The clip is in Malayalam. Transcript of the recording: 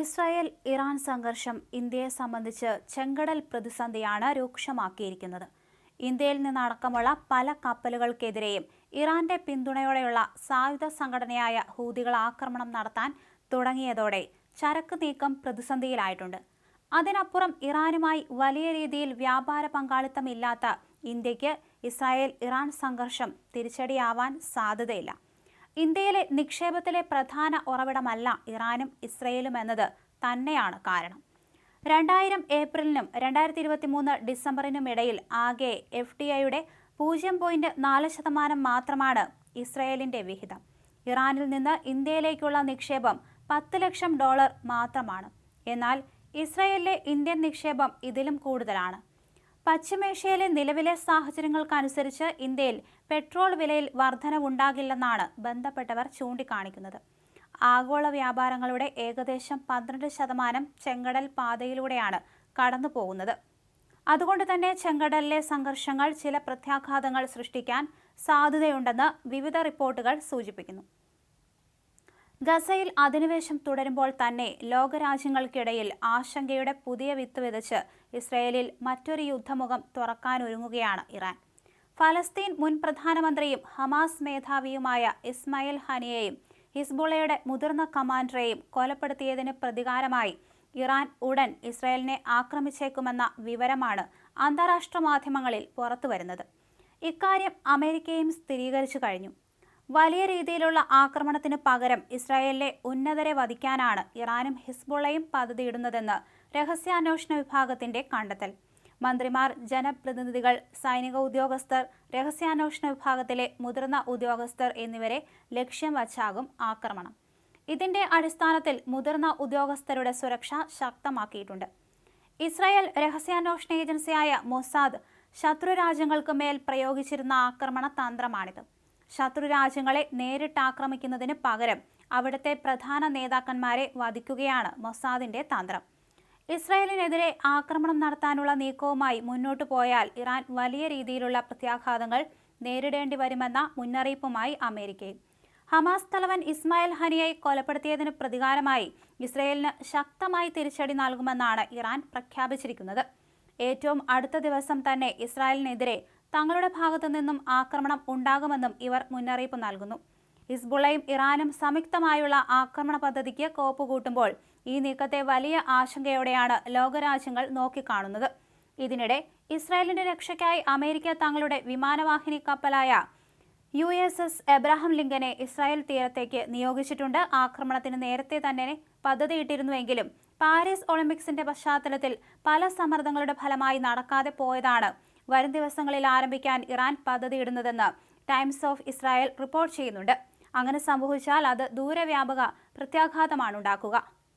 ഇസ്രായേൽ ഇറാൻ സംഘർഷം ഇന്ത്യയെ സംബന്ധിച്ച് ചെങ്കടൽ പ്രതിസന്ധിയാണ് രൂക്ഷമാക്കിയിരിക്കുന്നത്. ഇന്ത്യയിൽ നിന്നടക്കമുള്ള പല കപ്പലുകൾക്കെതിരെയും ഇറാന്റെ പിന്തുണയോടെയുള്ള സായുധ സംഘടനയായ ഹൂതികൾ ആക്രമണം നടത്താൻ തുടങ്ങിയതോടെ ചരക്ക് നീക്കം പ്രതിസന്ധിയിലായിട്ടുണ്ട്. അതിനപ്പുറം ഇറാനുമായി വലിയ രീതിയിൽ വ്യാപാര പങ്കാളിത്തമില്ലാത്ത ഇന്ത്യയ്ക്ക് ഇസ്രായേൽ ഇറാൻ സംഘർഷം തിരിച്ചടിയാവാൻ സാധ്യതയില്ല. ഇന്ത്യയിലെ നിക്ഷേപത്തിലെ പ്രധാന ഉറവിടമല്ല ഇറാനും ഇസ്രയേലും എന്നത് തന്നെയാണ് കാരണം. രണ്ടായിരം ഏപ്രിലിനും രണ്ടായിരത്തി ഇരുപത്തി മൂന്ന് ഡിസംബറിനും ഇടയിൽ ആകെ എഫ് ഡി ഐയുടെ പൂജ്യം പോയിന്റ് നാല് ശതമാനം മാത്രമാണ് ഇസ്രയേലിന്റെ വിഹിതം. ഇറാനിൽ നിന്ന് ഇന്ത്യയിലേക്കുള്ള നിക്ഷേപം പത്ത് ലക്ഷം ഡോളർ മാത്രമാണ്. എന്നാൽ ഇസ്രയേലിലെ ഇന്ത്യൻ നിക്ഷേപം ഇതിലും കൂടുതലാണ്. പശ്ചിമേഷ്യയിലെ നിലവിലെ സാഹചര്യങ്ങൾക്കനുസരിച്ച് ഇന്ത്യയിൽ പെട്രോൾ വിലയിൽ വർധനവുണ്ടാകില്ലെന്നാണ് ബന്ധപ്പെട്ടവർ ചൂണ്ടിക്കാണിക്കുന്നത്. ആഗോള വ്യാപാരങ്ങളുടെ ഏകദേശം പന്ത്രണ്ട് ശതമാനം ചെങ്കടൽ പാതയിലൂടെയാണ് കടന്നു പോകുന്നത് അതുകൊണ്ട് തന്നെ ചെങ്കടലിലെ സംഘർഷങ്ങൾ ചില പ്രത്യാഘാതങ്ങൾ സൃഷ്ടിക്കാൻ സാധ്യതയുണ്ടെന്ന് വിവിധ റിപ്പോർട്ടുകൾ സൂചിപ്പിക്കുന്നു. ഗസയിൽ അധിനിവേശം തുടരുമ്പോൾ തന്നെ ലോകരാജ്യങ്ങൾക്കിടയിൽ ആശങ്കയുടെ പുതിയ വിത്ത് വിതച്ച് ഇസ്രയേലിൽ മറ്റൊരു യുദ്ധമുഖം തുറക്കാനൊരുങ്ങുകയാണ് ഇറാൻ. ഫലസ്തീൻ മുൻ പ്രധാനമന്ത്രിയും ഹമാസ് മേധാവിയുമായ ഇസ്മായിൽ ഹനിയെയും ഹിസ്ബുള്ളയുടെ മുതിർന്ന കമാൻഡറെയും കൊലപ്പെടുത്തിയതിന് പ്രതികാരമായി ഇറാൻ ഉടൻ ഇസ്രയേലിനെ ആക്രമിച്ചേക്കുമെന്ന വിവരമാണ് അന്താരാഷ്ട്ര മാധ്യമങ്ങളിൽ പുറത്തുവരുന്നത്. ഇക്കാര്യം അമേരിക്കയും സ്ഥിരീകരിച്ചു കഴിഞ്ഞു. വലിയ രീതിയിലുള്ള ആക്രമണത്തിന് പകരം ഇസ്രായേലിലെ ഉന്നതരെ വധിക്കാനാണ് ഇറാനും ഹിസ്ബുള്ളയും പദ്ധതിയിടുന്നതെന്ന് രഹസ്യാന്വേഷണ വിഭാഗത്തിന്റെ കണ്ടെത്തൽ. മന്ത്രിമാർ ജനപ്രതിനിധികൾ സൈനിക ഉദ്യോഗസ്ഥർ രഹസ്യാന്വേഷണ വിഭാഗത്തിലെ മുതിർന്ന ഉദ്യോഗസ്ഥർ എന്നിവരെ ലക്ഷ്യം വച്ചാകും ആക്രമണം. ഇതിന്റെ അടിസ്ഥാനത്തിൽ മുതിർന്ന ഉദ്യോഗസ്ഥരുടെ സുരക്ഷ ശക്തമാക്കിയിട്ടുണ്ട്. ഇസ്രായേൽ രഹസ്യാന്വേഷണ ഏജൻസിയായ മൊസാദ് ശത്രു രാജ്യങ്ങൾക്ക് മേൽ പ്രയോഗിച്ചിരുന്ന ആക്രമണ തന്ത്രമാണിത്. ശത്രു രാജ്യങ്ങളെ നേരിട്ട് ആക്രമിക്കുന്നതിന് പകരം അവിടുത്തെ പ്രധാന നേതാക്കന്മാരെ വധിക്കുകയാണ് മൊസാദിന്റെ തന്ത്രം. ഇസ്രായേലിനെതിരെ ആക്രമണം നടത്താനുള്ള നീക്കവുമായി മുന്നോട്ടു പോയാൽ ഇറാൻ വലിയ രീതിയിലുള്ള പ്രത്യാഘാതങ്ങൾ നേരിടേണ്ടി വരുമെന്ന മുന്നറിയിപ്പുമായി അമേരിക്കയും ഹമാസ് തലവൻ ഇസ്മായിൽ ഹനിയെ കൊലപ്പെടുത്തിയതിന് പ്രതികാരമായി ഇസ്രയേലിന് ശക്തമായി തിരിച്ചടി നൽകുമെന്നാണ് ഇറാൻ പ്രഖ്യാപിച്ചിരിക്കുന്നത്. ഏറ്റവും അടുത്ത ദിവസം തന്നെ ഇസ്രായേലിനെതിരെ തങ്ങളുടെ ഭാഗത്തു നിന്നും ആക്രമണം ഉണ്ടാകുമെന്നും ഇവർ മുന്നറിയിപ്പ് നൽകുന്നു. ഹിസ്ബുള്ളയും ഇറാനും സംയുക്തമായുള്ള ആക്രമണ പദ്ധതിക്ക് കോപ്പുകൂട്ടുമ്പോൾ ഈ നീക്കത്തെ വലിയ ആശങ്കയോടെയാണ് ലോകരാജ്യങ്ങൾ നോക്കിക്കാണുന്നത്. ഇതിനിടെ ഇസ്രായേലിന്റെ രക്ഷയ്ക്കായി അമേരിക്ക തങ്ങളുടെ വിമാനവാഹിനി കപ്പലായ യു എസ് എസ് എബ്രാഹിം ലിങ്കനെ ഇസ്രായേൽ തീരത്തേക്ക് നിയോഗിച്ചിട്ടുണ്ട്. ആക്രമണത്തിന് നേരത്തെ തന്നെ പദ്ധതിയിട്ടിരുന്നുവെങ്കിലും പാരീസ് ഒളിമ്പിക്സിന്റെ പശ്ചാത്തലത്തിൽ പല സമ്മർദ്ദങ്ങളുടെ ഫലമായി നടക്കാതെ പോയതാണ് വരും ദിവസങ്ങളിൽ ആരംഭിക്കാൻ ഇറാൻ പദ്ധതിയിടുന്നതെന്ന് ടൈംസ് ഓഫ് ഇസ്രായേൽ റിപ്പോർട്ട് ചെയ്യുന്നുണ്ട്. അങ്ങനെ സംഭവിച്ചാൽ അത് ദൂരവ്യാപക പ്രത്യാഘാതമാണ് ഉണ്ടാക്കുക.